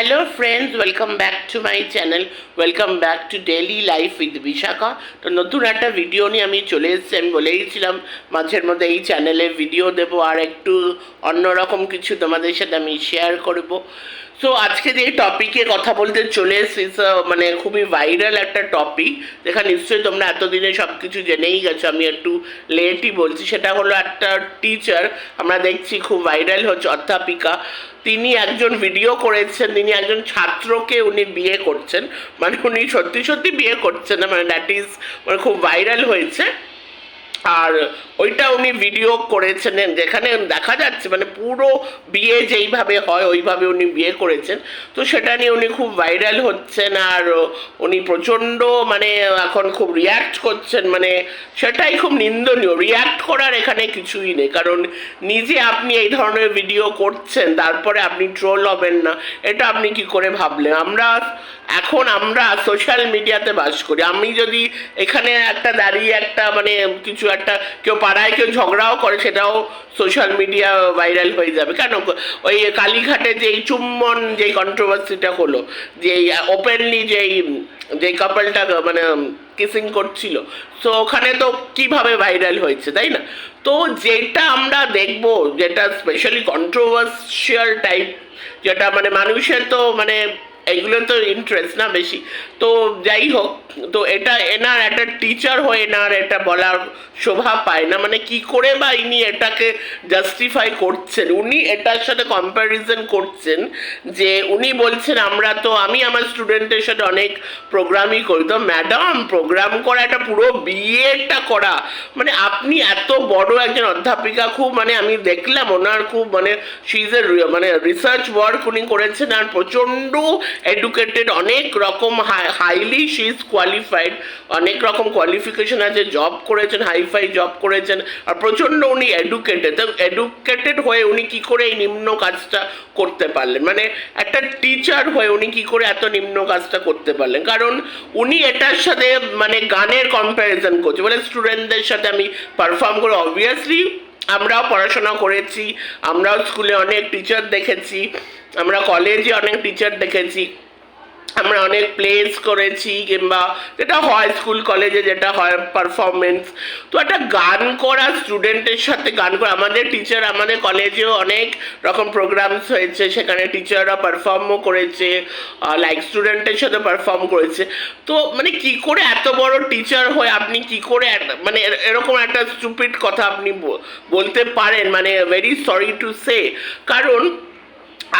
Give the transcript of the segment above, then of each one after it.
Hello friends welcome back to my channel welcome back to daily life with Bishakha তো নতুন একটা video নিয়ে আমি চলে এসেছি। আমি বলেইছিলাম মাঝের মধ্যে এই চ্যানেলে ভিডিও দেবো আর একটু অন্যরকম কিছু তোমাদের সাথে আমি শেয়ার করব। সো আজকে যে টপিকে কথা বলতে চলে এসেছি মানে খুবই ভাইরাল একটা টপিক যেখানে নিশ্চয়ই তোমরা এতদিনে সব কিছু জেনেই গেছো। আমি একটু লেটই বলছি। সেটা হলো একটা টিচার আমরা দেখছি খুব ভাইরাল হচ্ছে অধ্যাপিকা। তিনি একজন ভিডিও করেছেন। তিনি একজন ছাত্রকে উনি বিয়ে করছেন। মানে উনি সত্যি সত্যি বিয়ে করছেন না মানে দ্যাট ইজ মানে খুব ভাইরাল হয়েছে। আর ওইটা উনি ভিডিও করেছেন, যেখানে দেখা যাচ্ছে মানে পুরো বিয়ে যেইভাবে হয়, ওইভাবে উনি বিয়ে করেছেন। তো সেটা নিয়ে উনি খুব ভাইরাল হচ্ছেন আর উনি প্রচণ্ড মানে এখন খুব রিয়্যাক্ট করছেন মানে সেটাই খুব নিন্দনীয়। রিয়্যাক্ট করার এখানে কিছুই নেই, কারণ নিজে আপনি এই ধরনের ভিডিও করছেন, তারপরে আপনি ট্রোল হবেন না, এটা আপনি কি করে ভাবলেন? আমরা এখন আমরা সোশ্যাল মিডিয়াতে বাস করি। আমি যদি এখানে একটা দাঁড়িয়ে একটা মানে কিছু একটা কেউ পাড়ায় কেউ ঝগড়াও করে সেটাও সোশ্যাল মিডিয়া ভাইরাল হয়ে যাবে। কেন? ওই কালীঘাটে যে চুম্বন যেই কন্ট্রোভার্সিটা হলো যে ওপেনলি যেই যেই কাপলটা মানে কিসিং করছিল, তো ওখানে তো কীভাবে ভাইরাল হয়েছে, তাই না? তো যেটা আমরা দেখব, যেটা স্পেশালি কন্ট্রোভার্সিয়াল টাইপ যেটা মানে মানুষের তো মানে এইগুলো তো ইন্টারেস্ট না বেশি। তো যাই হোক, তো এটা এনার একটা টিচার হয়ে এনার এটা বলার শোভা পায় না। মানে কি করে বা ইনি এটাকে জাস্টিফাই করছেন? উনি এটার সাথে কম্প্যারিজন করছেন যে উনি বলছেন, আমরা তো, আমি আমার স্টুডেন্টের সাথে অনেক প্রোগ্রামই করি। তো ম্যাডাম প্রোগ্রাম করা একটা পুরো বিয়েটা করা। মানে আপনি এত বড় একজন অধ্যাপিকা, খুব মানে আমি দেখলাম ওনার খুব মানে সিজ এ মানে রিসার্চ ওয়ার্ক উনি করেছেন আর প্রচণ্ড এডুকেটেড অনেক রকম হাইলি শি ইজ কোয়ালিফাইড অনেক রকম কোয়ালিফিকেশন আছে জব করেছেন হাইফাই জব করেছেন, আর প্রচণ্ড উনি এডুকেটেড এডুকেটেড হয়ে উনি কি করে এই নিম্ন কাজটা করতে পারলেন? মানে একটা টিচার হয়ে উনি কি করে এত নিম্ন কাজটা করতে পারলেন? কারণ উনি এটার সাথে মানে গানের কম্প্যারিজন করছে। মানে স্টুডেন্টদের সাথে আমি পারফর্ম করে। অবভিয়াসলি আমরাও পড়াশোনা করেছি আমরাও স্কুলে অনেক টিচার দেখেছি আমরা কলেজে অনেক টিচার দেখেছি। আমরা অনেক প্লেস করেছি, কিংবা যেটা হয় স্কুল কলেজে যেটা হয় পারফরমেন্স তো একটা গান করা স্টুডেন্টের সাথে গান করা, আমাদের টিচার আমাদের কলেজেও অনেক রকম প্রোগ্রামস হয়েছে, সেখানে টিচাররা পারফর্মও করেছে লাইক স্টুডেন্টের সাথে পারফর্ম করেছে। তো মানে কি করে এত বড় টিচার হয়ে আপনি কি করে মানে এরকম একটা স্টুপিড কথা আপনি বলতে পারেন মানে ভেরি সরি টু সে কারণ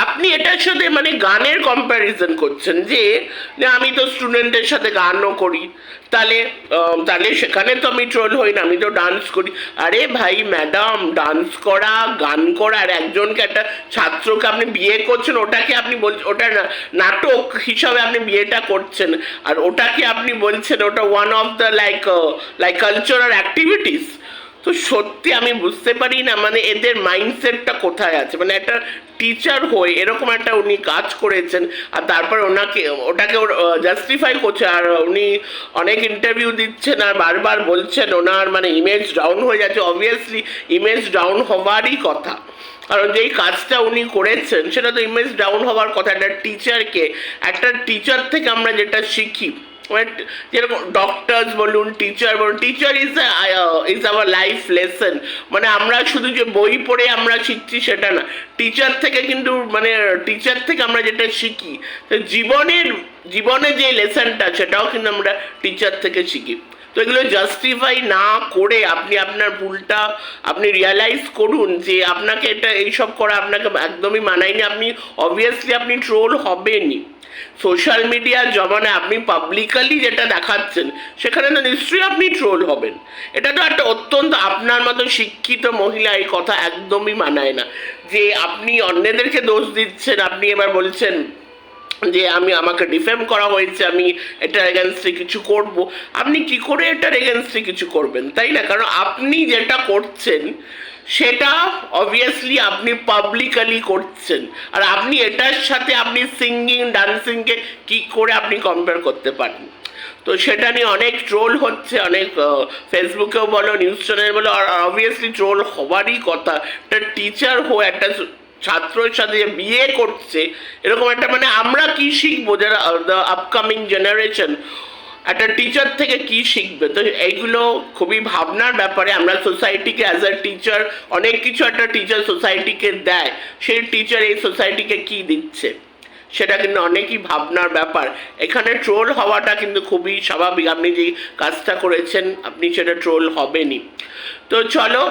আপনি এটার সাথে মানে গানের কম্প্যারিজন করছেন যে আমি তো স্টুডেন্টের সাথে গানও করি। তাহলে তাহলে সেখানে তো আমি ট্রোল হই না, আমি তো ডান্স করি। আরে ভাই ম্যাডাম ডান্স করা, গান করা, আর একজনকে একটা ছাত্রকে আপনি বিয়ে করছেন, ওটাকে আপনি বল, ওটা নাটক হিসাবে আপনি বিয়েটা করছেন, আর ওটাকে আপনি বলছেন ওটা one of the like like cultural activities তো সত্যি আমি বুঝতে পারি না মানে এদের মাইন্ডসেটটা কোথায় আছে? মানে একটা টিচার হয়ে এরকম একটা উনি কাজ করেছেন, আর তারপর ওনাকে, ওটাকে ওর জাস্টিফাই করছে, আর উনি অনেক ইন্টারভিউ দিচ্ছেন, আর বারবার বলছেন ওনার মানে ইমেজ ডাউন হয়ে যাচ্ছে। অবভিয়াসলি ইমেজ ডাউন হওয়ারই কথা। কারণ যেই কাজটা উনি করেছেন, সেটা তো ইমেজ ডাউন হওয়ার কথা। একটা টিচারকে একটা টিচার থেকে আমরা যেটা শিখি মানে যেরকম ডক্টরস বলুন টিচার বলুন teacher is is our life lesson মানে আমরা শুধু যে বই পড়ে আমরা শিখছি সেটা না। টিচার থেকে কিন্তু মানে টিচার থেকে আমরা যেটা শিখি জীবনের, জীবনে যে লেসনটা সেটাও কিন্তু আমরা টিচার থেকে শিখি। তো এগুলো জাস্টিফাই না করে আপনি আপনার ভুলটা আপনি রিয়ালাইজ করুন যে আপনাকে এটা এইসব করা আপনাকে একদমই মানায়নি। আপনি অবভিয়াসলি আপনি ট্রোল হবেনই। সোশ্যাল মিডিয়ার জমানায় আপনি পাবলিকালি যেটা দেখাচ্ছেন, সেখানে তো নিশ্চয়ই আপনি ট্রোল হবেন। এটা তো একটা অত্যন্ত আপনার মতো শিক্ষিত মহিলা এই কথা একদমই মানায় না। যে আপনি অন্যদেরকে দোষ দিচ্ছেন, আপনি এবার বলছেন যে আমি আমাকে ডিফেম করা হয়েছে, আমি এটার এগেনস্টে কিছু করব। আপনি কি করে এটার এগেনস্টে কিছু করবেন? তাই না? কারণ আপনি যেটা করছেন, সেটা অবভিয়াসলি আপনি পাবলিকালি করছেন। আর আপনি এটার সাথে আপনি সিঙ্গিং ডান্সিংকে কি করে আপনি কম্পেয়ার করতে পারেন? তো সেটা নিয়ে অনেক ট্রোল হচ্ছে, অনেক ফেসবুকেও বলো নিউজ চ্যানেল বলো, আর অবভিয়াসলি ট্রোল হওয়ারই কথা। একটা টিচার হয়ে একটা ছাত্রের সাথে যে বিয়ে করছে, এরকম একটা মানে আমরা কি শিখব? যারা দ্য আপকামিং জেনারেশন একটা টিচার থেকে কি শিখবে? তো এইগুলো খুবই ভাবনার ব্যাপারে আমরা সোসাইটিকে অ্যাজ আ টিচার অনেক কিছু একটা টিচার সোসাইটিকে দেয়। সেই টিচার এই সোসাইটিকে কি দিচ্ছে? সেটা কিন্তু অনেকই ভাবনার ব্যাপার। এখানে ট্রোল হওয়াটা কিন্তু খুবই স্বাভাবিক। আপনি যেই কাজটা করেছেন, আপনি সেটা ট্রোল হবেনই। তো চলো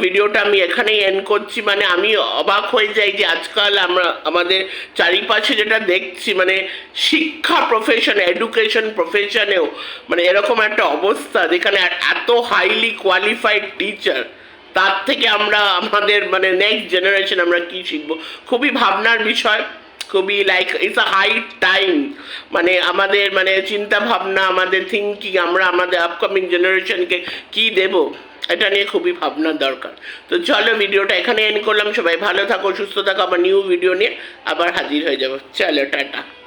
ভিডিওটা আমি এখানেই এন্ড করছি। মানে আমি অবাক হয়ে যাই যে আজকাল আমরা, আমাদের চারিপাশে যেটা দেখছি মানে শিক্ষা প্রফেশনে এডুকেশন প্রফেশনেও মানে এরকম একটা অবস্থা যেখানে এত হাইলি কোয়ালিফাইড টিচার তার থেকে আমরা, আমাদের মানে নেক্সট জেনারেশন আমরা কি শিখব? খুবই ভাবনার বিষয়। খুবই like it's a high time মানে আমাদের মানে চিন্তা ভাবনা আমাদের থিঙ্কিং আমরা আমাদের আপকামিং জেনারেশনকে কি দেব? এটা নিয়ে খুবই ভাবনার দরকার। তো চলো ভিডিওটা এখানে এন করলাম। সবাই ভালো থাকো, সুস্থ থাকো। আবার নিউ ভিডিও নিয়ে আবার হাজির হয়ে যাব। চলো, টাটা।